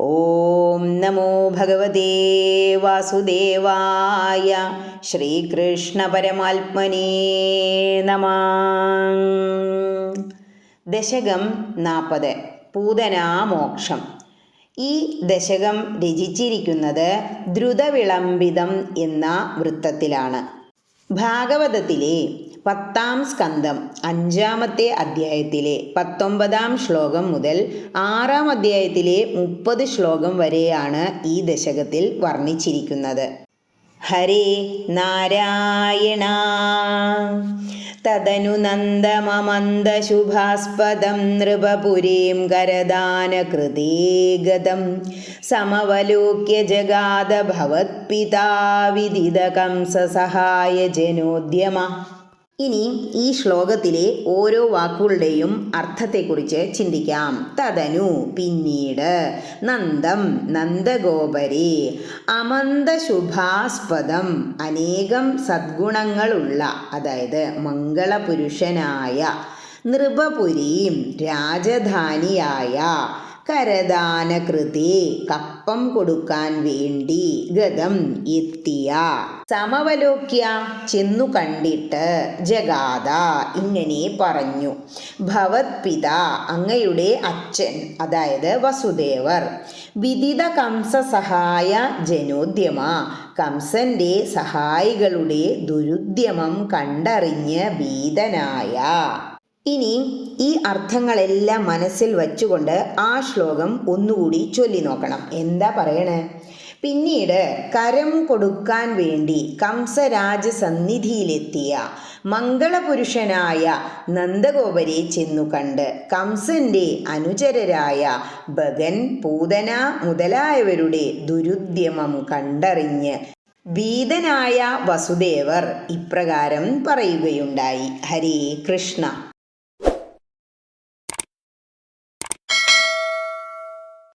ഓം നമോ ഭഗവതേ വാസുദേവായ ശ്രീകൃഷ്ണ പരമാത്മനേ നമ. ദശകം നാൽപ്പത് പൂതനാമോക്ഷം ഈ ദശകം രചിച്ചിരിക്കുന്നത് ദ്രുതവിളംബിതം എന്ന വൃത്തത്തിലാണ്. ഭാഗവതത്തിലെ പത്താം സ്കന്ധം അഞ്ചാമത്തെ അധ്യായത്തിലെ പത്തൊമ്പതാം ശ്ലോകം മുതൽ ആറാം അധ്യായത്തിലെ മുപ്പത് ശ്ലോകം വരെയാണ് ഈ ദശകത്തിൽ വർണിച്ചിരിക്കുന്നത്. ഹരേ നാരായണ. തദനു നന്ദമമന്ദശുഭാസ്പദം നൃപപുരീം കരദാനകൃതേ സമവലോക്യ ജഗാദ ഭവത് വിദിത കംസസഹായ ജനോദ്യമ. ഇനി ഈ ശ്ലോകത്തിലെ ഓരോ വാക്കുകളുടെയും അർത്ഥത്തെക്കുറിച്ച് ചിന്തിക്കാം. തദനു പിന്നീട്. നന്ദം നന്ദഗോപരി. അമന്തശുഭാസ്പദം അനേകം സദ്ഗുണങ്ങളുള്ള അതായത് മംഗളപുരുഷനായ നൃപപുരിയും രാജധാനിയായ കരദാനകൃതി കപ്പം കൊടുക്കാൻ വേണ്ടി ഗതം എത്തിയ. സമവലോക്യ ചെന്നു കണ്ടിട്ട് ജഗാത ഇങ്ങനെ പറഞ്ഞു. ഭവത് ഭവത്പിത അങ്ങയുടെ അച്ഛൻ അതായത് വസുദേവർ വിദിത കംസ സഹായ ജനോദ്യമ കംസന്റെ സഹായികളുടെ ദുരുദ്യമം കണ്ടറിഞ്ഞ് ഭീതനായ ഇനി ഈ അർത്ഥങ്ങളെല്ലാം മനസ്സിൽ വച്ചുകൊണ്ട് ആ ശ്ലോകം ഒന്നുകൂടി ചൊല്ലി നോക്കണം. എന്താ പറയണേ? പിന്നീട് കരം കൊടുക്കാൻ വേണ്ടി കംസരാജസന്നിധിയിലെത്തിയ മംഗളപുരുഷനായ നന്ദഗോപരെ ചെന്നു കണ്ട് കംസന്റെ അനുചരരായ ഭഗൻ പൂതന മുതലായവരുടെ ദുരുദ്യമം കണ്ടറിഞ്ഞ് ഭീതനായ വസുദേവർ ഇപ്രകാരം പറയുകയുണ്ടായി. ഹരേ കൃഷ്ണ.